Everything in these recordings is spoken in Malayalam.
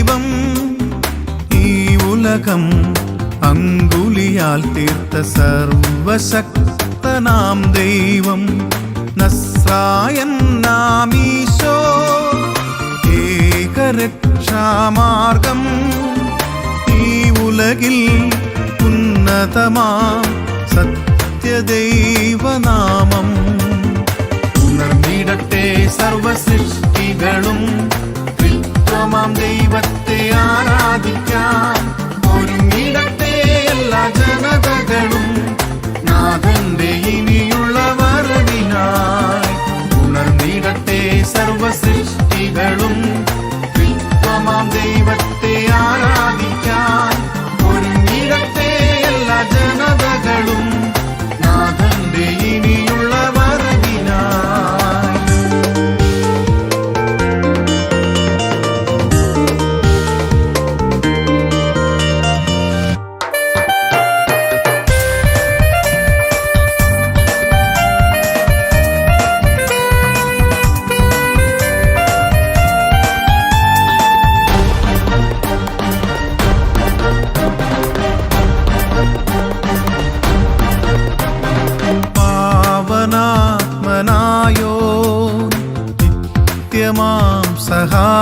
ദൈവം ഈ ഉലകം അങ്കുലിയാൽ തീർത്ത സർവശക്തനാം ദൈവം. നസ്രായൻ നാമീശോ ഏകരക്ഷാമാർഗം. ഈ ഉലകിൽ ഉന്നതമാം സത്യദൈവനാമം. ഉണർന്നിടട്ടെ സർവസൃഷ്ടികളും ஆமாம் தெய்வத்தை ஆராதிக்கான்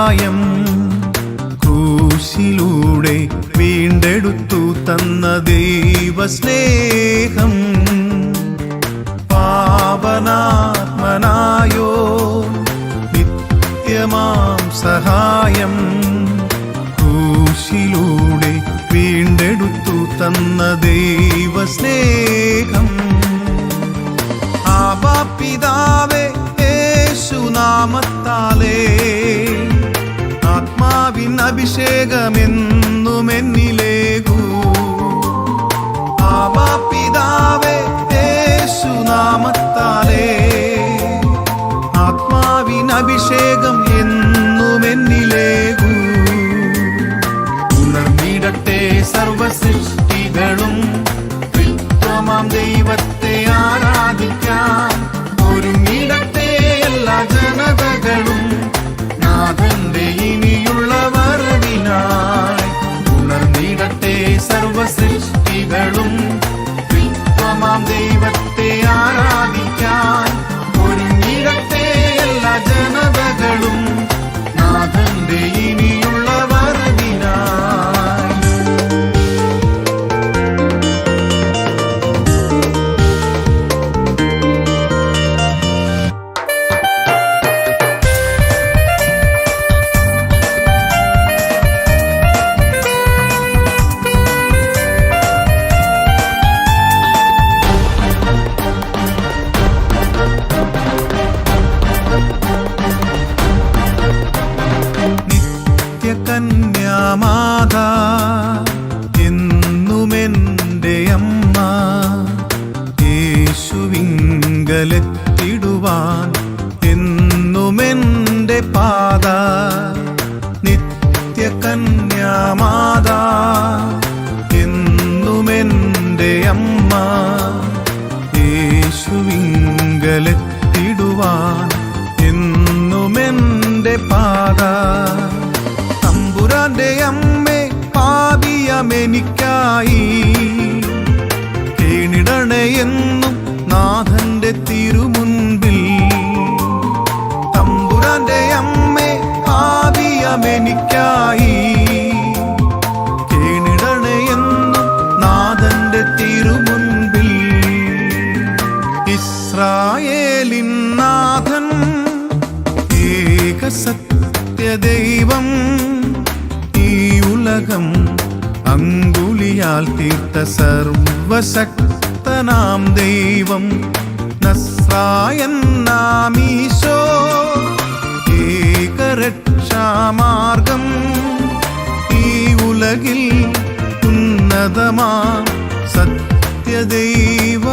സഹായം കൂശിലൂടെ വീണ്ടെടുത്തു തന്ന ദൈവസ്നേഹം. പാവനാത്മനായോ നിത്യമാം സഹായം കൂശിലൂടെ വീണ്ടെടുത്തു തന്ന ദൈവസ്നേഹം. ആത്മാവിൻ യേശുവിങ്കലെത്തിടുവാൻ എന്നുമെന്റെ പാത. നിത്യകന്യാമാത എന്നുമെന്റെ അമ്മ. യേശുവിങ്കലെത്തിടുവാൻ എന്നുമെന്റെ പാത. തമ്പുരാന്റെ അമ്മേ പാപിയമെനിക്കായി അങ്കുലിയാൽ തീർത്ത സർവശക്തനാം ദൈവം. നസ്രായൻ നാമീശോ ഏകരക്ഷാമാർഗം. ഈ ഉലകിൽ ഉന്നതമാ സത്യദൈവ